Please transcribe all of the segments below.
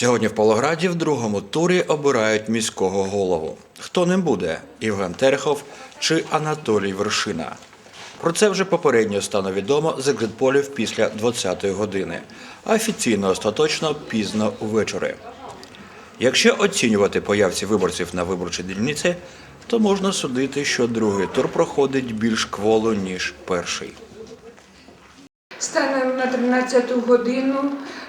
Сьогодні в Павлограді в другому турі обирають міського голову. Хто ним буде? Євген Терехов чи Анатолій Вершина? Про це вже попередньо стане відомо з екзитполів після 20-ї години, а офіційно остаточно пізно увечері. Якщо оцінювати появці виборців на виборчій дільниці, то можна судити, що другий тур проходить більш кволо, ніж перший. Станом на 13 годину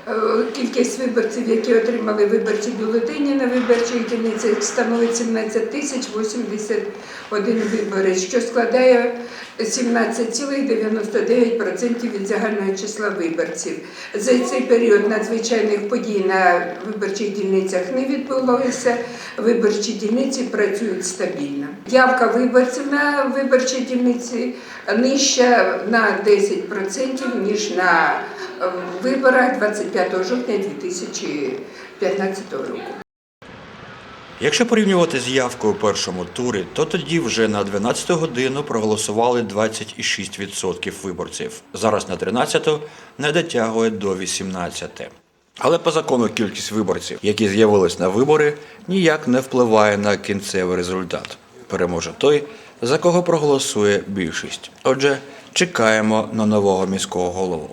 е, кількість виборців, які отримали виборчі бюлетені на виборчих дільницях, становить 17 тисяч 81 виборець, що складає 17,99% від загального числа виборців. За цей період надзвичайних подій на виборчих дільницях не відбулося. Виборчі дільниці працюють стабільно. Явка виборців на виборчій дільниці нижча на 10%, ніж на е, виборах 25 жовтня 2015 року. Якщо порівнювати з явкою першому турі, то тоді вже на 12 годину проголосували 26% виборців. Зараз на 13 не дотягує до 18. Але по закону кількість виборців, які з'явились на вибори, ніяк не впливає на кінцевий результат. Переможе той, за кого проголосує більшість. Отже, чекаємо на нового міського голову.